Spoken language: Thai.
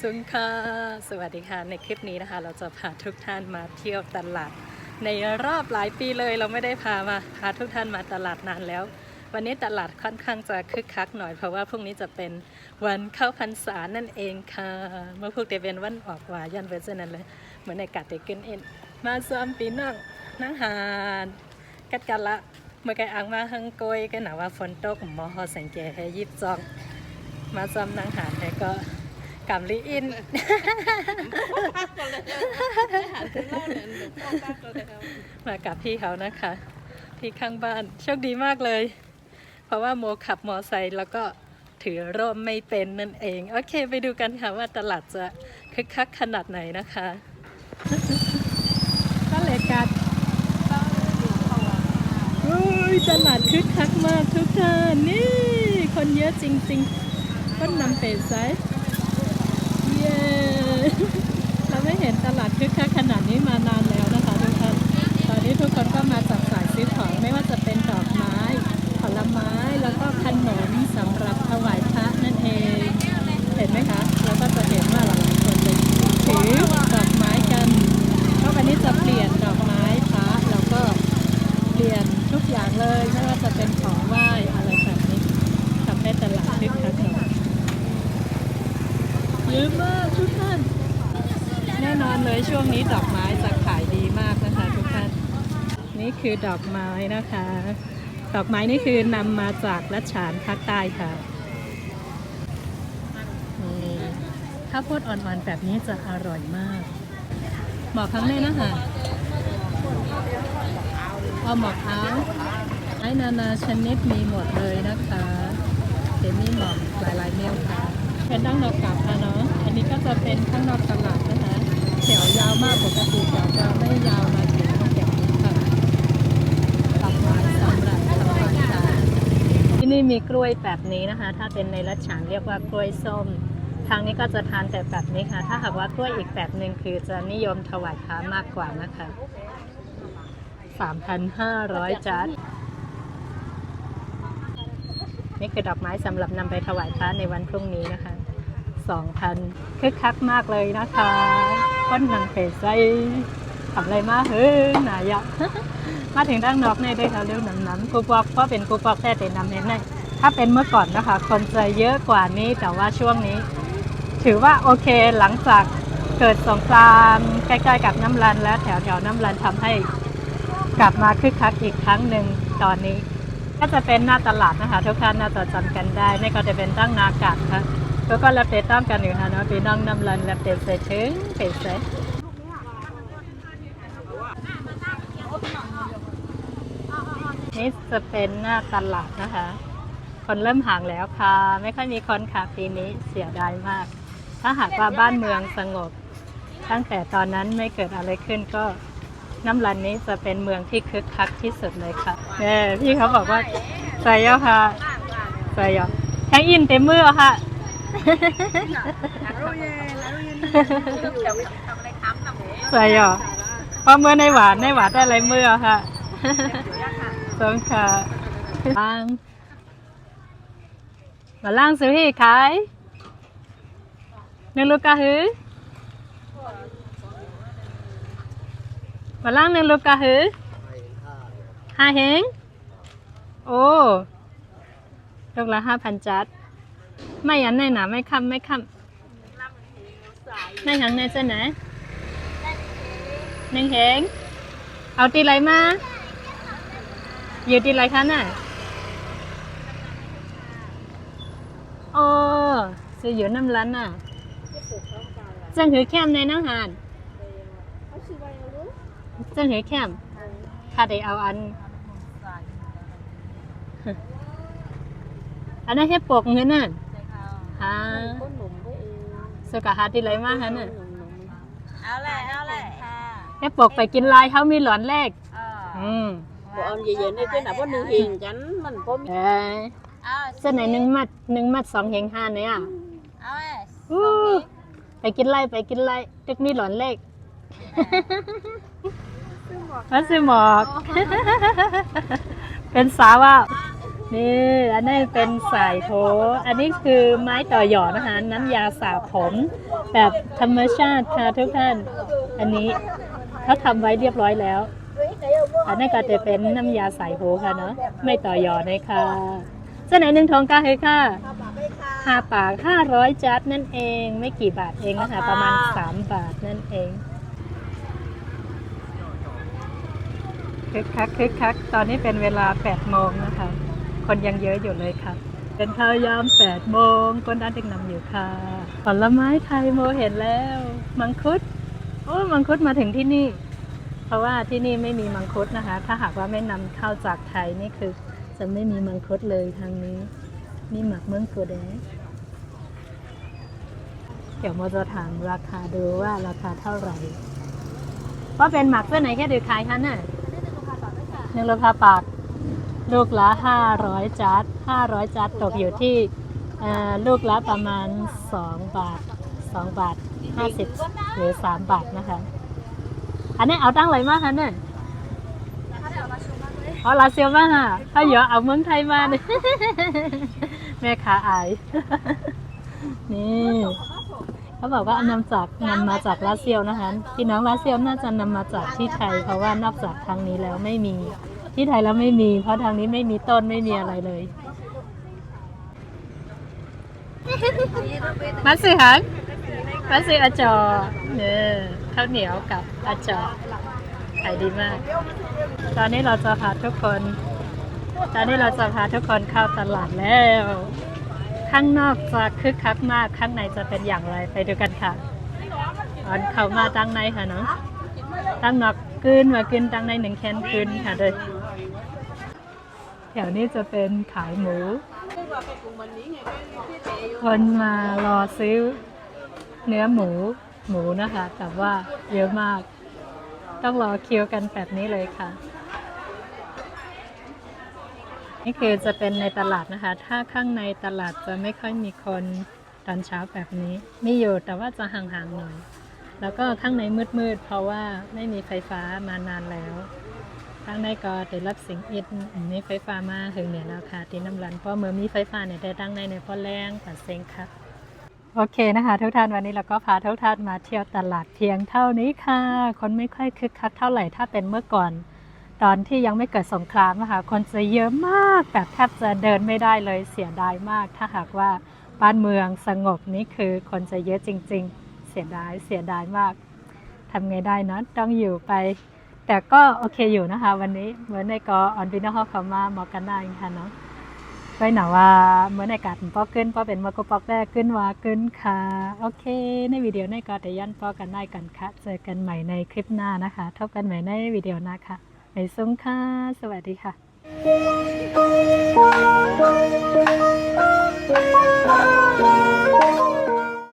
สุนค่ะ สวัสดีค่ะ ในคลิปนี้นะคะ เราจะพาทุกท่านมาเที่ยวตลาด ในรอบหลายปีเลยเราไม่ได้พามาพาทุกท่านมาตลาดนานแล้ว วันนี้ตลาดค่อนข้างจะคึกคักหน่อยเพราะว่าพรุ่งนี้จะเป็นวันเข้าพรรษานั่นเองค่ะ เมื่อพวกเดเป็นวันออกวายันเวอร์เซนนั้นเลย เหมือนในกัดเดกินเอ็นมาซ้อมปีน้องนั่งหานกัดกันละเมื่อไกอ่างมาฮังโกยก็หนาว่าฝนตกหมอฮอแสงแก่ให้ยิบจอง มาซ้อมนั่งหาน แล้วก็กำลีอินมากับพี่เขานะคะ พี่ข้างบ้านโชคดีมากเลย เพราะว่าโมขับมอไซค์แล้วก็ถือร่มไม่เป็นนั่นเอง โอเคไปดูกันค่ะว่าตลาดจะคึกคักขนาดไหนนะคะก็เลยกันโอ้ยตลาดคึกคักมากทุกท่านนี่ คนเยอะจริงๆต้นนำเป็ดไซเย้ เราไม่เห็นตลาดคึกคักขนาดนี้มานานแล้วนะคะทุกท่านตอนนี้ทุกคนก็มาจับจ่ายซื้อของไม่ว่าจะเป็นดอกไม้ ผลไม้แล้วก็ขนมสำหรับถวายพระนั่นเอง เห็นไหมคะเราก็จะเห็นว่าหลายๆคนเลยถือดอกไม้กันก็วันนี้จะเปลี่ยนดอกไม้พระแล้วก็เปลี่ยนทุกอย่างเลยไม่ว่าจะเป็นของไหว้อะไรแบบนี้ทำให้ตลาดคึกคักหน่อยเยอะมากทุกท่าน น่นอนเลยช่วงนี้ดอกไม้จะขายดีมากนะคะทุกท่านนี่คือดอกไม้นะคะ ดอกไม้นี่คือนำมาจากรัชฉานภาคใต้ค่ะนี่ข้าวโพดอ่อนๆแบบนี้จะอร่อยมากหมอกครั้งแรกนะคะเอาหมอกเท้าไอ้นานาชนิดมีหมดเลยนะคะเดมี่หมอกหลายๆเมลค่ะเป็นด้านนอกกลับค่ะเนาะอันนี้ก็จะเป็นข้างนอกตลาด ถวยาวมากปกติแถวจะไม่ยาวมาถึงแถวนี้ค่ะดอกไม้สำหรับทำความสะอาดที่นี่มีกล้วยแบบนี้นะคะ ถ้าเป็นในรัชฉานเรียกว่ากล้วยส้ม ทางนี้ก็จะทานแต่แบบนี้ค่ะ ถ้าหากว่ากล้วยอีกแบบหนึ่งคือจะนิยมถวายพระมากกว่านะคะ3,500จัดนี่คือดอกไม้สำหรับนำไปถวายพระในวันพรุ่งนี้นะคะ 2,000คึกคักมากเลยนะคะก้นหนังเป็ดไส้ทำอะไรมาเฮ้ยหนายะมาถึงด้านนอกในได้เขาเร็วหนำน้ำกูปอกเพราะเป็นกูปอกแต่เป็นน้ำเน้นในถ้าเป็นเมื่อก่อนนะคะ คนจะเยอะกว่านี้แต่ว่าช่วงนี้ ถือว่าโอเคหลังจากเกิดสงครามใกล้ๆกับน้ำรันและแถวๆน้ำรันทำให้กลับมาคึกคักอีกครั้งหนึ่งตอนนี้ ก็จะเป็นหน้าตลาดนะคะ ทุกท่านน่าจะจำกันได้นี่ก็จะเป็นตั้งนากัดค่ะ แล้วก็รับเตะต้องกันอยู่ค่ะเนาะพี่น้องน้ำรันรับเตะเสยถึงเตะเสยนี่จะเป็นหน้าตลาดนะคะ คนเริ่มห่างแล้วค่ะ ไม่ค่อยมีคนค่ะปีนี้เสียดายมาก ถ้าหากว่าบ้านเมืองสงบ ตั้งแต่ตอนนั้นไม่เกิดอะไรขึ้นก็น้ำรันนี้จะเป็นเมืองที่คึกคักที่สุดเลยค่ะเออพี่เขาบอกว่าใส่ยอค่ะใส่ยอแทงอินเต็มมือค่ะ ใส่ยอเพราะเมื่อในหวานในหวานได้อะไรเมื่อค่ะสงค่ะล่างมาล่างซื้อให้ขายนึกลูกกะหือมาล่างหนึ่งลูกกะหือห้าเฮงโอ้ลูกละห้าพันจัด ไม่ยันในหนาไม่คำไม่คำไม่หังในเส้นไหนหนึ่งเฮงเอาตีไรมาอยู่ตีไรคะน่ะโอ้จะอยู่น้ำร้านน่ะจังหือแคมในน้ำหานจังเหยแคมถ้าได้เอาอันอันนั้นแค่ปกเงินน่ะ ฮะสกะหาที่ไรมากฮะน่ะเอาแหละเอาแหละค่ะแค่ปกไปกินลายเขามีหลอนแรกเอออืม bộ ông gì vậy nên cái nào có nương hiền chánh mình có เอ้ยเอาเส้นไหนหนึ่งมัดหนึ่งมัดสองเหงห้าเนี่ยอะเอาแหละอู้ไปกินไล่ไปกินไล่ตึกมีหลอนเลขมาซื้อหมอก เป็นสาวว่า นี่อันนี้เป็นสายโถ อันนี้คือไม้ต่อหยอดนะคะน้ำยาสระผม แบบธรรมชาติค่ะทุกท่าน อันนี้เขาทำไว้เรียบร้อยแล้ว อันนี้ก็จะเป็นน้ำยาใส่โหค่ะเนาะไม่ต่อหยอดเลยค่ะเส้นไหนหนึ่งทองกาเฮ้ยค่ะห้าปากห้าร้อยจัดนั่นเองไม่กี่บาทเองนะคะประมาณสามบาทนั่นเองคึกคักคึกคักตอนนี้เป็นเวลา8โมงนะคะ คนยังเยอะอยู่เลยค่ะ เป็นข้าวยาม8โมงคนด้านดึงนำอยู่ค่ะ ผลไม้ไทยโมเห็นแล้ว มังคุด โอ้มังคุดมาถึงที่นี่ เพราะว่าที่นี่ไม่มีมังคุดนะคะ ถ้าหากว่าไม่นำเข้าจากไทยนี่คือ จะไม่มีมังคุดเลยทางนี้ นี่หมักเมืองโกแดงเดี๋ยวโมจะถามราคาดูว่าราคาเท่าไหร่ว่าเป็นหมักเพื่อไหนแค่ดือขายคะน่ะหนึ่งโลพาปาก ลูกละห้าร้อยจัดห้าร้อยจัดตกอยู่ที่ลูกละประมาณสองบาทสองบาทห้าสิบหรือสามบาทนะคะ อันนี้เอาตั้งไรมากคะเนี่ยเอาลาเซียวมาค่ะถ้าเยอะเอาเมืองไทยมาเนี่ยแม่ค้าอาย นี่เขาบอกว่าเอานำจากนำมาจากลาเซียวนะคะพี่น้องลาเซียวน่าจะนำมาจากที่ไทย เพราะว่านอกจากทางนี้แล้วไม่มี ที่ไทยแล้วไม่มี เพราะทางนี้ไม่มีต้นไม่มีอะไรเลยมาสิฮันมาสิอาจอเนี่ยข้าวเหนียวกับอาจอขายดีมาก ตอนนี้เราจะพาทุกคน ตอนนี้เราจะพาทุกคนเข้าตลาดแล้ว ข้างนอกจะคึกคักมากข้างในจะเป็นอย่างไรไปดูกันค่ะตอนเข้ามาตั้งในค่ะเนาะตั้งนอกกึนมากึนตั้งในหนึ่งแคนกึนค่ะเลย แถวนี้จะเป็นขายหมู คนมารอซื้อเนื้อหมูหมูนะคะ แต่ว่าเยอะมาก ต้องรอคิวกันแบบนี้เลยค่ะ นี่คือจะเป็นในตลาดนะคะ ถ้าข้างในตลาดจะไม่ค่อยมีคนตอนเช้าแบบนี้มีอยู่แต่ว่าจะห่างๆหน่อย แล้วก็ข้างในมืดๆ เพราะว่าไม่มีไฟฟ้ามานานแล้ว ข้างในก็ได้รับสิ่งอิดมีไฟฟ้ามาถึงเนี่ยแล้วค่ะที่น้ำรันเพราะเมื่อมีไฟฟ้าเนี่ยได้ตั้งในในพ่อแรงปัดเซ็งค่ะโอเคนะคะทุกท่านวันนี้เราก็พาทุกท่านมาเที่ยวตลาดเพียงเท่านี้ค่ะ คนไม่ค่อยคึกคักเท่าไหร่ถ้าเป็นเมื่อก่อน ตอนที่ยังไม่เกิดสงครามนะคะคนจะเยอะมากแบบแทบจะเดินไม่ได้เลยเสียดายมาก ถ้าหากว่าบ้านเมืองสงบนี่คือคนจะเยอะจริง ๆ เสียดายเสียดายมากทำไงได้นะต้องอยู่ไป แต่ก็โอเคอยู่นะคะ วันนี้เหมือนในกอออนบินฮอเขามาหมอกันได้ค่ะเนาะไปหนาว่าเหมื่อนในกัดปอขึ้นปอเป็นมากปอกแรกขึ้นว่าขึ้นค่ะ โอเค ในวิดีโอในกอแต่ยันปอกันได้กันค่ะ เจอกันใหม่ในคลิปหน้านะคะทบกันใหม่ในวิดีโอหน้าค่ะในซุ้มค่ะ สวัสดีค่ะ